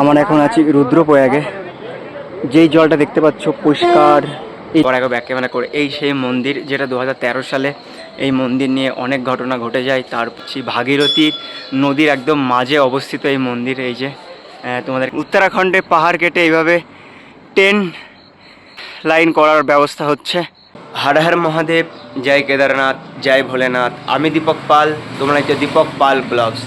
আমার এখন আছি রুদ্রপ্রয়াগে। যেই জলটা দেখতে পাচ্ছ পরিষ্কার এই ব্যাক ক্যামেরা করে এই সেই মন্দির যেটা দু হাজার তেরো সালে এই মন্দির নিয়ে অনেক ঘটনা ঘটে যায় তার হচ্ছে ভাগীরথী নদীর একদম মাঝে অবস্থিত এই মন্দির এই যে তোমাদের উত্তরাখণ্ডে পাহাড় কেটে এইভাবে টেন লাইন করার ব্যবস্থা হচ্ছে। হর হর মহাদেব জয় কেদারনাথ জয় ভোলেনাথ। আমি দীপক পাল তোমরা হচ্ছে দীপক পাল ব্লগস।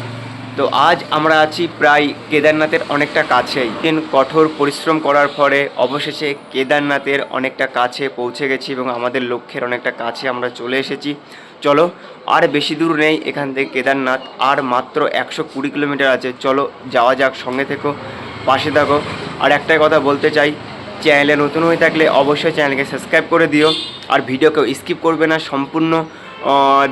তো আজ আমরা আছি প্রায় কেদারনাথের অনেকটা কাছেই। দিন কঠোর পরিশ্রম করার পরে অবশেষে কেদারনাথের অনেকটা কাছে পৌঁছে গেছি এবং আমাদের লক্ষ্যের অনেকটা কাছে আমরা চলে এসেছি। চলো, আর বেশি দূর নেই, এখান থেকে কেদারনাথ আর মাত্র একশো কুড়ি কিলোমিটার আছে। চলো, যাওয়া যাক, সঙ্গে থেকো, পাশে থাকো। আর একটাই কথা বলতে চাই, চ্যানেলে নতুন হয়ে থাকলে অবশ্যই চ্যানেলকে সাবস্ক্রাইব করে দিও। আর ভিডিও কেউ স্কিপ করবে না, সম্পূর্ণ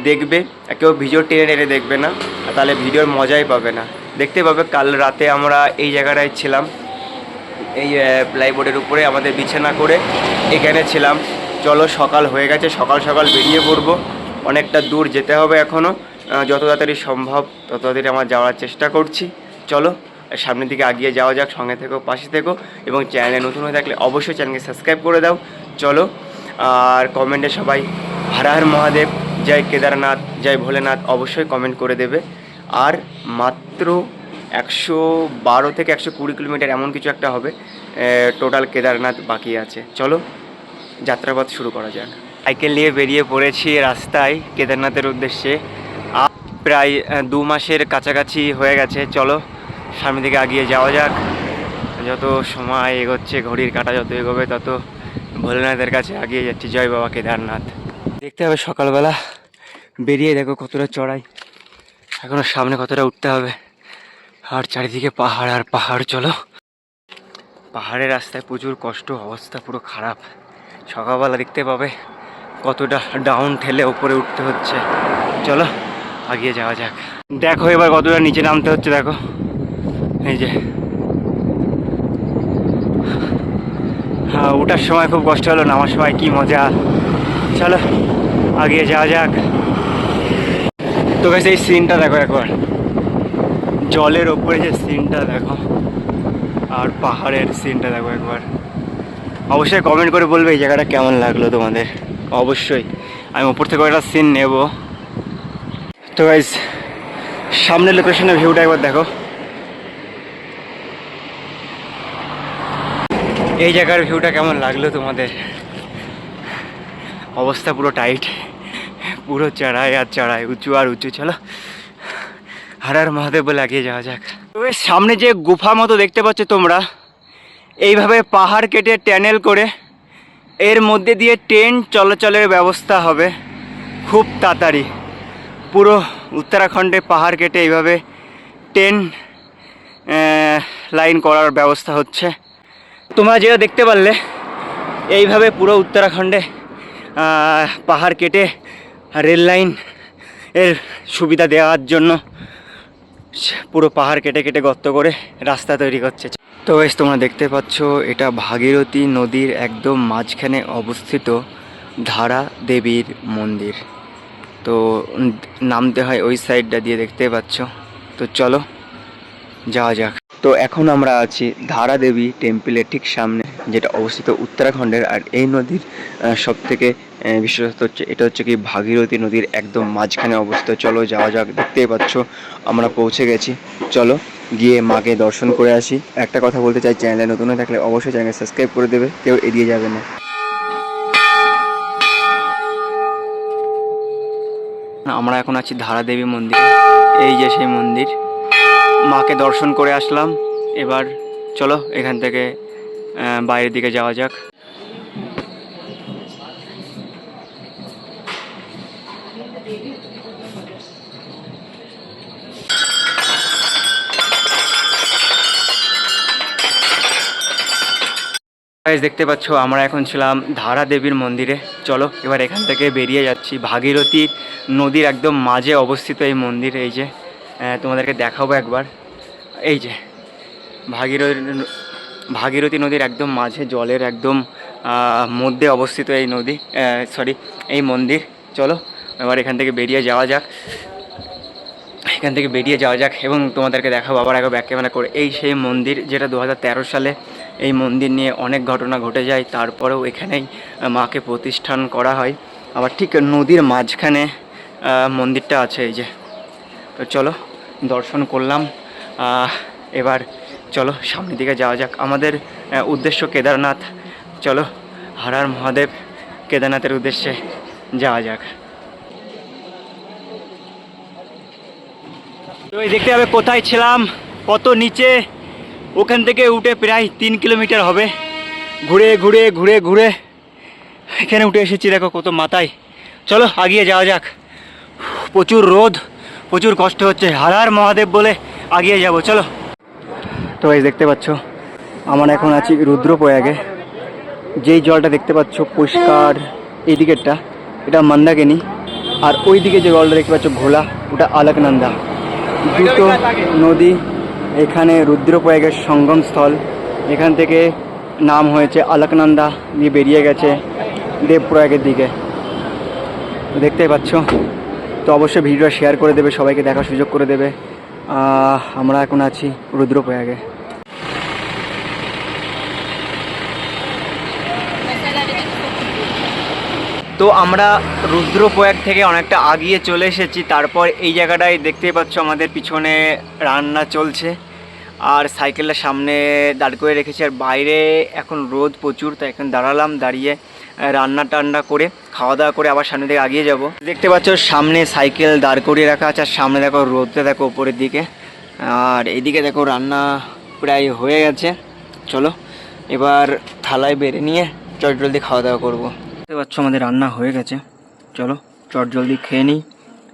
দেখবে। কেউ ভিডিও টেনে টেনে দেখবে না তাহলে ভিডিওর মজাই পাবে না। দেখতে পাবে কাল রাতে আমরা এই জায়গাটায় ছিলাম, এই প্লাইবোর্ডের উপরে আমাদের বিছানা করে এখানে ছিলাম। চলো, সকাল হয়ে গেছে, সকাল সকাল বেরিয়ে পড়ব। অনেকটা দূর যেতে হবে এখনও যত তাড়াতাড়ি সম্ভব তত তাড়াতাড়ি আমার যাওয়ার চেষ্টা করছি। চলো, সামনের দিকে আগিয়ে যাওয়া যাক, সঙ্গে থেকো, পাশে থেকো, এবং চ্যানেলে নতুন হয়ে থাকলে অবশ্যই চ্যানেলকে সাবস্ক্রাইব করে দাও। চলো, আর কমেন্টে সবাই, হর হর মহাদেব। জয় কেদারনাথ, জয় ভোলেনাথ অবশ্যই কমেন্ট করে দেবে। আর মাত্র একশো বারো থেকে একশো কুড়ি কিলোমিটার এমন কিছু একটা হবে টোটাল কেদারনাথ বাকি আছে। চলো, যাত্রাপথ শুরু করা যাক। সাইকেল নিয়ে বেরিয়ে পড়েছি রাস্তায় কেদারনাথের উদ্দেশ্যে। প্রায় দু মাসের কাছাকাছি হয়ে গেছে। চলো, সামনের দিকে আগিয়ে যাওয়া যাক। যত সময় এগোচ্ছে, ঘড়ির কাঁটা যত এগোবে, তত ভোলেনাথের কাছে আগিয়ে যাচ্ছি। জয় বাবা কেদারনাথ। দেখতে হবে সকালবেলা। বেরিয়ে দেখো কতটা চড়াই। এখনও সামনে কতটা উঠতে হবে। আর চারিদিকে পাহাড় আর পাহাড়, চলো। পাহাড়ের রাস্তায় প্রচুর কষ্ট, অবস্থা পুরো খারাপ। সকালবেলা দেখতে পাবে কতটা ডাউন ঠেলে ওপরে উঠতে হচ্ছে। চলো, আগিয়ে যাওয়া যাক। দেখো এবার কতটা নিচে নামতে হচ্ছে, দেখো। এই যে। হ্যাঁ ওঠার সময় খুব কষ্ট হলো, নামার সময় কি মজা। চলো, আগিয়ে যাওয়া যাক। তো গেছে এই সিনটা দেখো একবার। জলের ওপরে যে সিনটা দেখো, আর পাহাড়ের সিনটা দেখো একবার। অবশ্যই কমেন্ট করে বলবে এই জায়গাটা কেমন লাগল তোমাদের। অবশ্যই। আমি ওপর থেকে একটা সিন নেব। তো গাইজ সামনের লোকেশনের ভিউটা একবার দেখো। এই জায়গার ভিউটা কেমন লাগল তোমাদের? অবস্থা পুরো টাইট পুরো চড়াই আর চড়াই উঁচু আর উঁচু চলো হার আর মহাদেব বলে এগিয়ে যাওয়া যাক তবে সামনে যে গুফা মতো দেখতে পাচ্ছ তোমরা এইভাবে পাহাড় কেটে ট্যানেল করে এর মধ্যে দিয়ে ট্রেন চলাচলের ব্যবস্থা হবে খুব তাড়াতাড়ি পুরো উত্তরাখণ্ডে পাহাড় কেটে এইভাবে ট্রেন লাইন করার ব্যবস্থা হচ্ছে তোমরা যেটা দেখতে পারলে এইভাবে পুরো উত্তরাখণ্ডে পাহাড় কেটে রেল লাইন এর সুবিধা দেওয়ার জন্য পুরো পাহাড় কেটে কেটে গর্ত করে রাস্তা তৈরি করছে। তো বেশ, তোমরা দেখতে পাচ্ছ, এটা ভাগীরথী নদীর একদম মাঝখানে অবস্থিত ধারা দেবীর মন্দির। তো নামতে হয় ওই সাইডটা দিয়ে দেখতে পাচ্ছ। তো চলো, যাওয়া যাক। তো এখন আমরা আছি ধারা দেবী টেম্পলের ঠিক সামনে। যেটা অবস্থিত উত্তরাখণ্ডের, আর এই নদীর সব থেকে বিশেষত হচ্ছে, এটা হচ্ছে কি ভাগীরথী নদীর একদম মাঝখানে অবস্থিত। চলো যাওয়া যাক, দেখতেই পাচ্ছ, আমরা পৌঁছে গেছি। চলো গিয়ে মাকে দর্শন করে আসি। একটা কথা বলতে চাই, চ্যানেলে নতুন হয়ে থাকলে অবশ্যই চ্যানেল সাবস্ক্রাইব করে দেবে, কেউ এড়িয়ে যাবে না। আমরা এখন আছি ধারাদেবী মন্দির। এই যে সেই মন্দির। মাকে দর্শন করে আসলাম। এবার চলো এখান থেকে বাইরের দিকে যাওয়া যাক। দেখতে পাচ্ছ, আমরা এখন ছিলাম ধারা দেবীর মন্দিরে। চলো, এবার এখান থেকে বেরিয়ে যাচ্ছি। ভাগীরথী নদীর একদম মাঝে অবস্থিত এই মন্দির, এই যে। তোমাদেরকে দেখাবো একবার। এই যে, ভাগীরথী ভাগীরথী নদীর একদম মাঝে, জলের একদম মধ্যে অবস্থিত এই নদী সরি এই মন্দির। চলো, এবার এখান থেকে বেরিয়ে যাওয়া যাক। এখান থেকে বেরিয়ে যাওয়া যাক এবং তোমাদেরকে দেখাবো আবার একবার ব্যাক ক্যামেরা করে। এই সেই মন্দির যেটা দু হাজার তেরো সালে এই মন্দির নিয়ে অনেক ঘটনা ঘটে যায়, তারপরেও এখানেই মাকে প্রতিষ্ঠান করা হয়। আবার ঠিক নদীর মাঝখানে মন্দিরটা আছে এই যে। তো চলো, দর্শন করলাম। এবার চলো সামনের দিকে যাওয়া যাক। আমাদের উদ্দেশ্য কেদারনাথ। চলো, হারার মহাদেব কেদারনাথের উদ্দেশ্যে যাওয়া যাক। তো এই দেখতে হবে কোথায় ছিলাম, কত নিচে, ওখান থেকে উঠে প্রায় তিন কিলোমিটার হবে। ঘুরে ঘুরে ঘুরে ঘুরে। এখানে উঠে এসেছি, দেখো কত মাথায়। চলো, আগিয়ে যাওয়া যাক। প্রচুর রোদ, প্রচুর কষ্ট হচ্ছে। হারার মহাদেব বলে আগিয়ে যাব। চলো। তো এই দেখতে পাচ্ছ? আমার এখন আছি রুদ্রপ্রয়াগে। যেই জলটা দেখতে পাচ্ছ, পরিষ্কার এই দিকেরটা এটা মন্দাকিনী। আর ওই দিকে যে জলটা দেখতে পাচ্ছ, ঘোলা, ওটা আলাকনন্দা। দুটো নদী, এখানে রুদ্রপ্রয়াগের সঙ্গম স্থল এখান থেকে নাম হয়েছে আলাকনন্দা দিয়ে বেরিয়ে গেছে দেবপ্রয়াগের দিকে। তো দেখতেই পাচ্ছ? তো অবশ্যই ভিডিওটা শেয়ার করে দেবে, সবাইকে দেখার সুযোগ করে দেবে। আমরা এখন আছি রুদ্রপ্রয়াগে। তো আমরা রুদ্রপ্রয়াগ থেকে অনেকটা আগিয়ে চলে এসেছি, তারপর এই জায়গাটায় দেখতেই পাচ্ছ আমাদের পিছনে রান্না চলছে। আর সাইকেলটা সামনে দাঁড় করে রেখেছি, আর বাইরে এখন রোদ প্রচুর, তাই এখন দাঁড়ালাম, দাঁড়িয়ে রান্না টান্না করে, খাওয়া দাওয়া করে আবার সামনে দিকে আগিয়ে যাব। দেখতে পাচ্ছ সামনে সাইকেল দাঁড় করিয়ে রাখা আছে, আর সামনে দেখো রোদটা দেখো ওপরের দিকে। আর এইদিকে দেখো রান্না প্রায় হয়ে গেছে। চলো, এবার থালায় বেড়ে নিয়ে চট জলদি খাওয়া দাওয়া করব। দেখতে পাচ্ছ আমাদের রান্না হয়ে গেছে। চলো, চট জলদি খেয়ে নিই।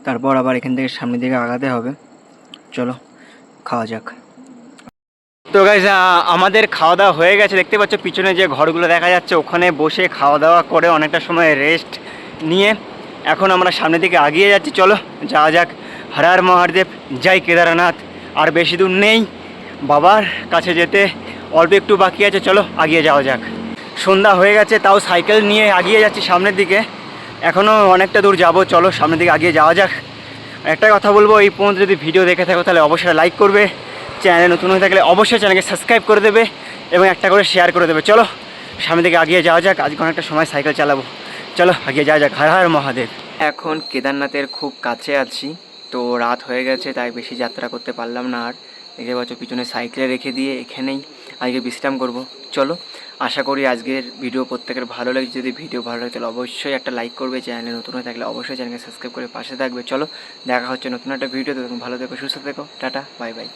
তারপর আবার এখান থেকে সামনের দিকে আগাতে হবে। চলো, খাওয়া যাক। তো গাইজ আমাদের খাওয়া দাওয়া হয়ে গেছে। দেখতে পাচ্ছ পিছনে যে ঘরগুলো দেখা যাচ্ছে, ওখানে বসে খাওয়া দাওয়া করে অনেকটা সময় রেস্ট নিয়ে এখন আমরা সামনের দিকে আগিয়ে যাচ্ছি। চলো, যাওয়া যাক। হরার মহাদেব যাই কেদারনাথ। আর বেশি দূর নেই, বাবার কাছে যেতে অল্প একটু বাকি আছে। চলো, আগিয়ে যাওয়া যাক। সন্ধ্যা হয়ে গেছে, তাও সাইকেল নিয়ে আগিয়ে যাচ্ছি সামনের দিকে। এখনও অনেকটা দূর যাব। চলো, সামনের দিকে আগিয়ে যাওয়া যাক। একটা কথা বলব, এই পর্যন্ত যদি ভিডিও দেখে থাকো, তাহলে অবশ্যই লাইক করবে। চ্যানেলে নতুন হয়ে থাকলে অবশ্যই চ্যানেলকে সাবস্ক্রাইব করে দেবে এবং একটা করে শেয়ার করে দেবে। চলো, সামনে থেকে আগিয়ে যাওয়া যাক আজকে অনেকটা সময় সাইকেল চালাবো। চলো, আগিয়ে যাওয়া যাক। হর হর মহাদেব। এখন কেদারনাথের খুব কাছে আছি, তো রাত হয়ে গেছে, তাই বেশি যাত্রা করতে পারলাম না আর। দেখতে পাচ্ছ, পিছনে সাইকেলে রেখে দিয়ে এখানেই আজকে বিশ্রাম করব। চলো, আশা করি আজকের ভিডিও প্রত্যেকের ভালো লাগছে। যদি ভিডিও ভালো লাগে, তাহলে অবশ্যই একটা লাইক করবে। চ্যানেলে নতুন হয়ে থাকলে অবশ্যই চ্যানেলকে সাবস্ক্রাইব করে পাশে থাকবে। চলো, দেখা হচ্ছে নতুন একটা ভিডিও তখন ভালো থেকো, সুস্থ থেকো। Tata bye bye